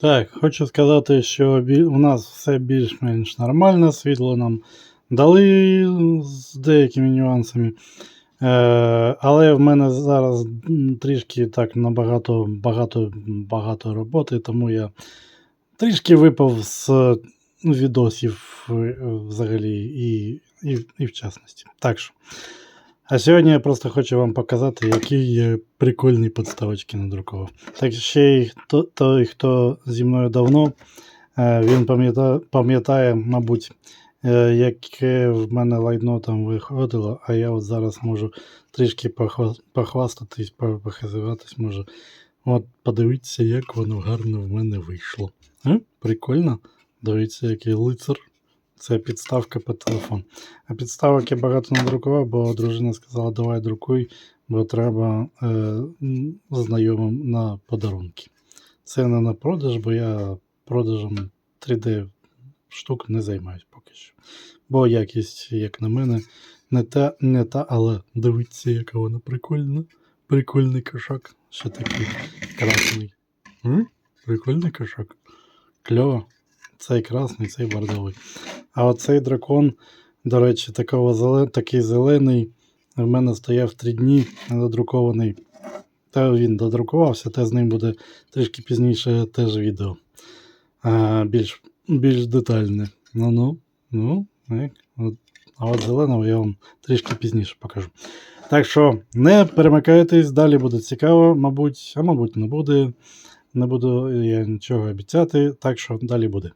Так, хочу сказати, що у нас все більш-менш нормально, світло нам дали з деякими нюансами. Е, але в мене зараз трішки так набагато багато, багато роботи, тому я трішки випав з ну, відосів е, взагалі і, і, і в частності. Так що. А сьогодні я просто хочу вам показати, які я прикольні підставочки надрукував. Так ще й той, хто зі мною давно, е, він пам'ятає, мабуть, е, яке в мене лайно там виходило, а я от зараз можу трішки похвастатись, похизуватись можу. От подивіться, як воно гарно в мене вийшло. Е? Прикольно. Дивіться, який лицар. Це підставка під телефон. А підставок я багато надрукував, бо дружина сказала, давай друкуй, бо треба е, знайомим на подарунки. Це не на продаж, бо я продажем 3D штук не займаюсь поки що. Бо якість, як на мене, не та, не та, але дивіться, яка вона прикольна. Прикольний кошак. Ще такий красний. М? Прикольний кошак. Кльово. Цей красний, цей бордовий. А оцей дракон, до речі, такого зелен... такий зелений. В мене стояв три дні недодрукований. Та він додрукувався, та з ним буде трішки пізніше теж відео. А, більш, більш детальне. Ну ну, ну, як. А от зеленого я вам трішки пізніше покажу. Так що не перемикайтесь, далі буде цікаво, мабуть, а мабуть, не буде. Не буду я нічого обіцяти, так що далі буде.